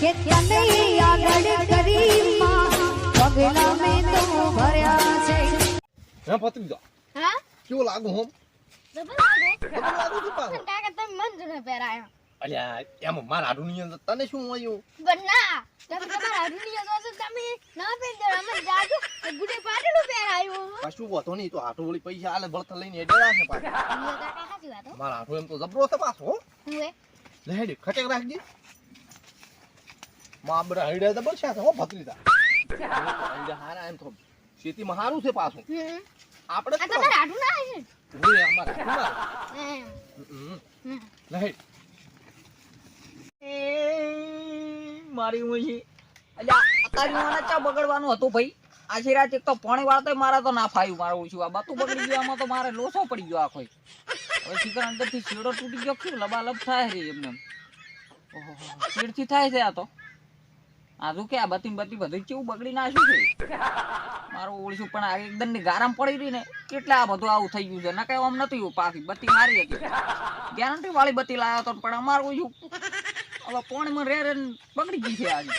કે આગળ પગલા મેં તો ભર્યા છે હે પતરી હા કેવો લાગુ અલ્યા એમ મારા અંદર તને શું મળ્યું બન્ના તમે તમારા હાડુની જોશો તમે ના પહેરજો અમે જાજો ગુડે પાટેલું પહેરાયું કશું વાતો નહીં તો હાટો વળી પૈસા આલે બળતર લઈને એડેલા છે પાછા. હું કાકા સાચી વાત હો. મારા હાટો એમ તો જબરો છે પાછો હું. લે હેડી ખટેક રાખજે. માં બરા હૈડા છે હો ભત્રીતા હારા એમ તો ખેતીમાં હારું છે પાછું. આપણે આ તમારા હાડું ના છે ઓય અમારા હેડ મારી મુજી અલ્યા અતારી મને ચા બગડવાનું હતું ભાઈ. આછી રાત એક તો પાણી વાળતો મારા તો ના ફાયું મારું ઓછું આ બાતું બગડી ગયું આમાં તો મારે લોસો પડી ગયો આખો. હવે શીખર અંદરથી શેડો તૂટી ગયો કેવું લબાલબ થાય છે એમને એમ. ઓહો ચીડથી થાય છે આ તો. આ તો કે આ બતી બતી બધું કેવું બગડી નાખ્યું છે? મારું ઓળશું પણ આ એકદમની ગારામ પડી રહી ને કેટલા આ બધું આવું થઈ ગયું છે. ના કઈ આમ નથી પાકી બતી મારી હતી. ગેરંટી વાળી બતી લાવ્યો હતો પણ અમારું ઓછું હવે પોણીમાં રે રે ને બગડી ગઈ છે આજે.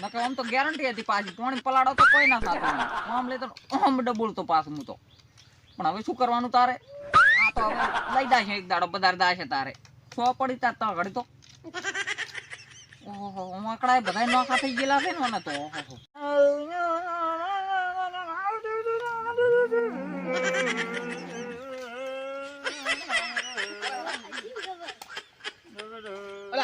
નકર આમ તો ગેરંટી હતી પાછી. પોણી પલાડો તો કોઈ ના થતો આમ લે તો આમ ડબુલ તો પાછું હું તો પણ હવે શું કરવાનું તારે? આ તો લઈ દાશે એક દાડો, પધાર દાશે તારે. સો પડી તાર તો ઘડી તો. આંકડા બધા નોખા થઈ ગયેલા છે ને મને તો ઓહો અલે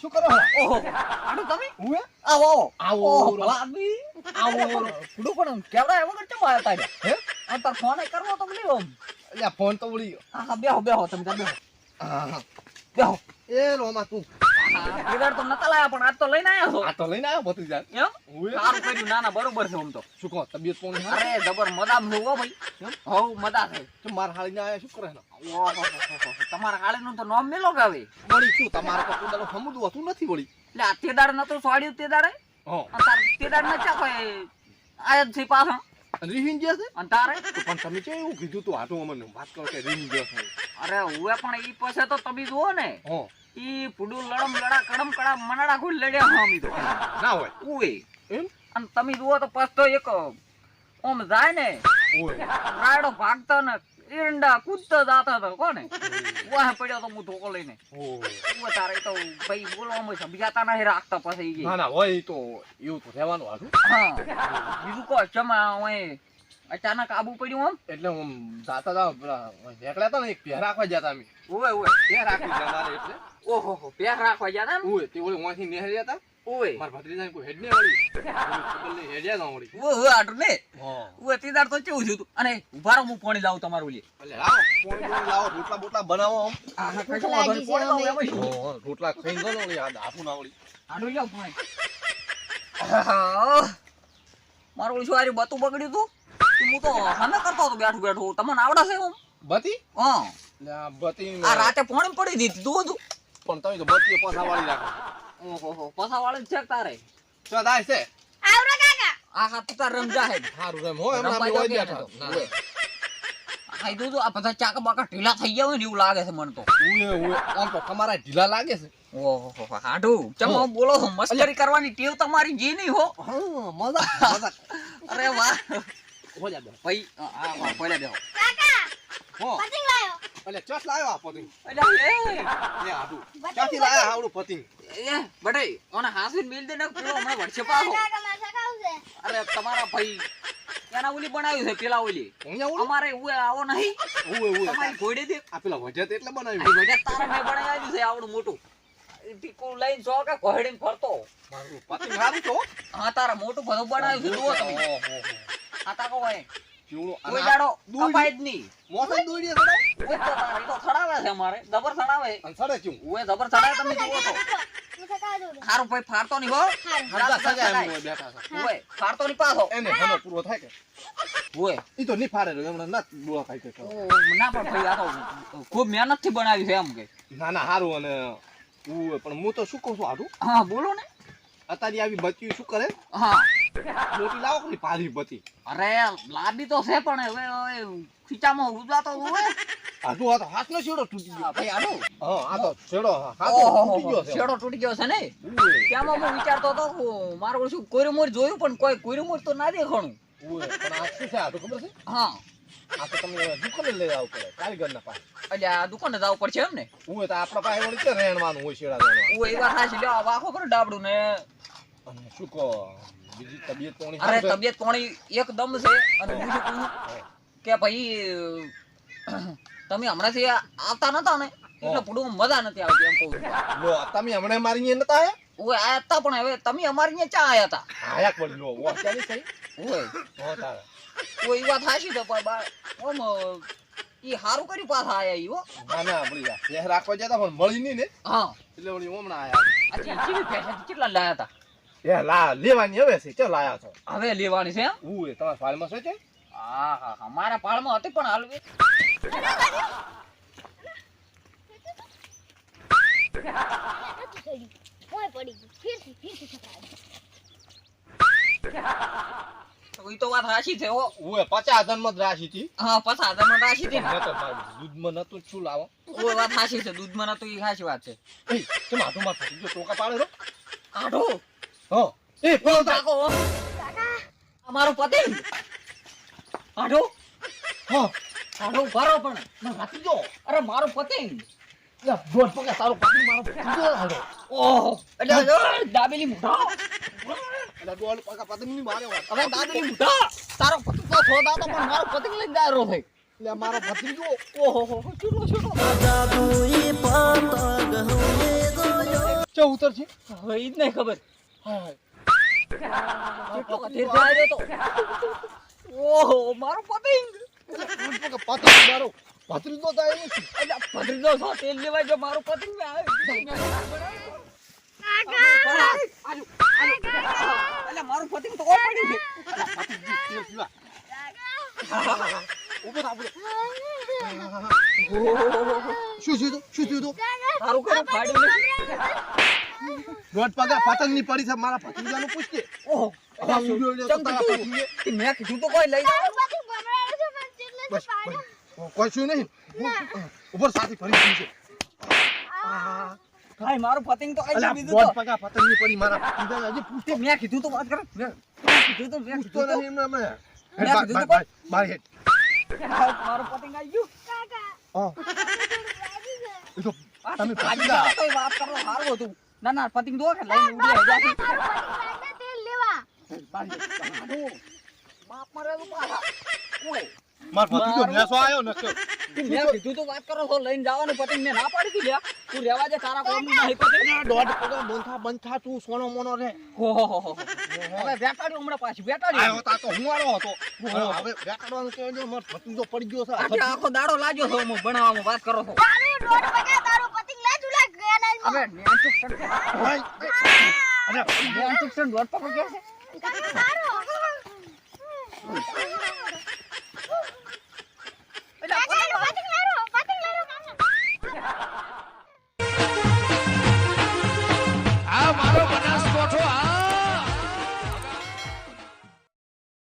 શું કરો ઓહો. આડું તમે? ઉએ આવો. આવો. આદમી આવો. કુડું પણ કેવડા એવો કરચો માયા તારે? હે? આ તાર ફોન કરવો તો નહીં ઓમ અલ્યા ફોન તો વળી હા બેહો બેહો તમે બેહો. બેહો. એ રોમા તું. હા. તો નતા લાયા પણ આજ તો લઈને આવ્યા છો. આ તો લઈને આવ્યો ભત્રીજા. એમ? ઉએ સારું કર્યું ના ના બરોબર છે આમ તો. શું કહો તબિયત કોણ? અરે જબર છે હો ભાઈ. હવ મદા છે. તો મારા હાળીને આયા શું કરે ને તમારા હાળીનું તો નામ મેલો ગાવે હવે? શું તમારે તો કુદાલો સમજવું હતું નથી વળી. એટલે આ તેદાર નતું સોડ્યું તેદાડે? હા. તેદાડ ન ચા કોઈ આયા થી પાછો? રીહીન ગયા છે અને તારે? પણ તમે કેમ એવું કીધું તું? હાટું અમને વાત કરો કે રીહીન ગયા છે અરે હુએ પણ ઈ પાસે તો તમે જુઓ ને. ઈ પુડુ લડમ લડા કડમ કડા મનાડા કોઈ લડ્યા હામી તો. ના હોય. ઉવે એમ? અને તમે જુઓ તો પાછો એક ઓમ જાય ને. ઓય ભાગતો ને ઈંડા કૂદતો જાતો હતો કોને? વાહ પડ્યો તો હું ધોકો લઈને ઓ તારે તો ભાઈ બોલવામાં સમજાતા નહીં રાખતા પછી ના ના હોય તો એવું તો રહેવાનું હતું હા. બીજું કહો ચમા હોય અચાનક આબુ પડ્યું આમ. એટલે હું જાતા તા નીકળ્યા તા ને એક પહેર રાખવા જતા અમે. ઓય ઓય પહેર રાખવા જતા એટલે. ઓહો પેર રાખવા જતા ને ઓય તે ઓલી ઓથી નેહર્યા તા. ઓવે મારા ભત્રીજાને કોઈ હેડ ને વળી ઓલી ખબર નહીં હેડ્યા તા વળી ને હા. ઓવે તો કેવું થયું અને ઊભા રહો હું પાણી લાવું તમારું લે. લાવો. પોણી લાવો રોટલા બોટલા બનાવો આમ. આ નહીં, લાગી છે પાણી લાવું અમે. એમાં શું? રોટલા ખાઈને ગયો ને આ દાફું ના વળી આડું લ્યો પાણી. મારું ઓલું શું આર્યું બતું બગડ્યું તું? હું તો હમે કરતો હતો બેઠું બેઠું. તમને આવડે છે હું બતી? હા. એટલે બતી આ રાતે પોણી પડી દીધી તું બધું પણ તમે તો બતી પાછા વાળી રાખો. ઓહો હો વાળે છે તારે. ચો દાય છે? આવરો કાકા. આ હા તાર રમજા હે. સારું એમ હોય હમણાં રમવા હોય કે બેઠા. નહીં તો? આ કીધું તું આ બધા ચાકા બાકા ઢીલા થઈ ગયા હોય ને એવું લાગે છે મને તો. આમ તો તમારા ઢીલા લાગે છે. ઓહો હો ચમો બોલો છો, મસ્કરી કરવાની ટેવ તમારી જી નહીં હો. મજા મજા અરે વાહ. હો જા ભાઈ આ આ આ પહેલા બેહો. કાકા હો પતંગ લાયો. એટલે ચોસ લાવ્યો આ પતિંગ. અલ્યા એ. એ હાડું લાયા આવડું પતિંગ? એ બડે ઓને હાસુન મિલ દે ને પેલો હમણાં વળશે પાછો. કાકા મારે સકાવું છે. અરે તમારા ભાઈ એના ઓલી બનાવ્યું છે પેલા ઓલી. અમારે ઉએ આવો નહીં. ઉએ ઉએ. તમારી ઘોડે દે આ પેલા વજત એટલે બનાવ્યું. વડે તારા મેં બનાવ્યું છે આવડું મોટું. ટીકું લઈને છો કે ઘોડીને ફરતો. પતંગ પતિંગ તો. હા તારા મોટું બધું બનાવ્યું છે જુઓ તમે. આ તાકો હોય ચીવડો કોઈ દાડો કપાય જ નહીં. મોસમ દોડીએ સડાય તો તારે તો સડાવે છે અમારે જબર સડાવે. અને સડે ચું ઓય જબર સડાવે તમે જુઓ તો. હારું ભાઈ ફાડતો નહીં હો. હરદા સડાય. એમ હોય બેઠા છે. ઓય ફાડતો નહીં પાછો. એને હનો પૂરો થાય કે? ઓય. ઈ તો નહીં ફાડે એમણે ના બોલા ખાઈ કે ઓ, ના પણ ભાઈ આ તો ખૂબ મહેનતથી બનાવ્યું છે એમ કે. ના ના હારું અને ઉએ પણ હું તો શું કહું છું હારું? હા બોલો ને. અત્યારે આવી બચ્યું શું કરે? હા. મોટી લાવો કે પારી બચી અરે લાદી તો છે પણ હવે ખીચામાં ઉજાતો હોય આટલું આ તો હાથનો શેડો તૂટી ગયો. ભાઈ આનું હા આ તો શેડો હા, તૂટી ગયો છે. શેડો તૂટી ગયો છે ને? ત્યાંમાં હું વિચારતો હતો મારું ઓલું કોઈરમોર જોયું પણ કોઈ કોઈરમોર તો ના દેખાણું. પણ આ શું છે આ તો ખબર છે? હા. આ તો તમને દુકાને લઈ આવવું પડે કારીગરના પાસે. આ દુકાને જવું પડશે એમ ને? હું તો આપણા પાસે વળી છે રહેણવાનું હોય શેડા રહેણવાનું? હું એ વાત સાચી. લ્યો વાખો કરો ડાબડું ને અને શું કહો? બીજી તબિયત કોની અરે તબિયત પાણી એકદમ છે. અને બીજું કહું? કે ભાઈ તમે હમણાંથી આવતા નતા ને? એટલે પડું મજા નથી આવતી એમ કહું લો તમે હમણાં મારી નતા હે ઓય આયા હતા પણ હવે તમે અમારી ને ચા આયા હતા? આયા પણ લો ઓ ચાલી થઈ ઓય. હો તારે. ઓય વાત હાશી તો પણ બા- ઓમ ઈ હારું કર્યું પાછા આયા ઈ હો. ના ના ભલી યાર રાખવા જતા પણ મળી નહીં ને. હા. એટલે હમણાં આયા. અચ્છા કેટલા લાયા હતા? એ લા લેવાની હવે છે ચલ લાયા છો. હવે લેવાની છે ઉવે તમારા ફાઇલમાં શું છે? હા હા હા મારા પાળમાં હતી પણ હાલ નથી ચડ્યું ઓય પડી ગયું ફીરથી ફીરથી છપાય તો વાત રાશી છે પચાસ હજારમાં જ રાશી હતી. હા પચાસ ધનમાં રાશી હતી ને. મેં દૂધમાં નતું શું લાવો? વાત સાચી છે દૂધમાં નતું ઈ સાચી વાત છે. એ માં ટોકા પાડે હા એ પેલો તાકો કાકા અમારો પતિ. કાઢો હો કાઢો ભરો પણ મને રાખી જો અરે મારો પતિ. યા દોઢ પગે તારો પતિ મારો પતિ. ઓહો એટલે દાબેલી મુઠા એટલે પગા પાટી ની મારે હવે દાબેલી મુઠા તારો પતિ તો થોડા તો પણ મારો પતિ લઈને દાયરો થઈ એટલે મારો ભત્રીજો ઓહો હો હો, ચૂલો ગયો. ચો ઉતર છે હવે ઈ જ નહીં ખબર. કેટલો તો ઓહો મારો પતિ દોઢ પગે પાટી મારો ભત્રીજો તા એવું છે એટલે ભદ્રજો છો તેલ લેવા જો મારો પતિંગ ને આવે મારું પતિંગ તો? ઓર ઊભો થા ઊભો શું થયું શું થયું તારું સારું ફાડ્યું દોઢ પગા પતંગની પડી છે મારા ભત્રીજાનું પૂછજે. ઓહો મેં કીધું તો કોઈ લઈ જાઓ. પાછું ભમરાડો છો પણ ચેટલે બસ કોઈ શું નહીં. ઉપર સાથી ફરી છે. ભાઈ મારું પતંગ તો દોઢ દીધું તો. પગા પતંગની પડી મારા ભત્રીજાને હજી પૂછતે મેં કીધું તો વાત કરે. મેં કીધું તો મેં પૂછતો કીધું નહીં મેં મેં કીધું તો બાર, બાર હેડ. મારો પતંગ પતિંગ આવી ગયું. કાકા. ઓ એ તો તમે પાડી તો વાત કરો સારું હતું. ના ના પતિંગ દો કે લઈને ઉડી પતિ લાઈને તેલ લેવા. બાપ મરે તો પાછા. ઓય. મારો ભત્રીજો મારું- નેસો આયો ને તું મેં કીધું તો વાત કરો છો લઈને જવાનું પતિંગ ને ના પાડી લ્યા. તું રહેવા દે તારા કોમની નહીં પતિંગ અલા, દોઢ પગા બંધા બંધા તું સોનો મોનો રે. હો હો હો. હવે બેટાડ્યું હમણાં પાછી આયો તા તો હું આરો હતો. હવે બેટાડવાનું કહેજો મારો તો પડી ગયો છે. આખો દાડો લાગ્યો છો હું ભણાવવામાં વાત કરો છો. દોઢ પગા પતિ ન્યાંચુક સડકે ભાઈ, અરે ન્યાંચુક સડ દોઢ પકડ કે છે?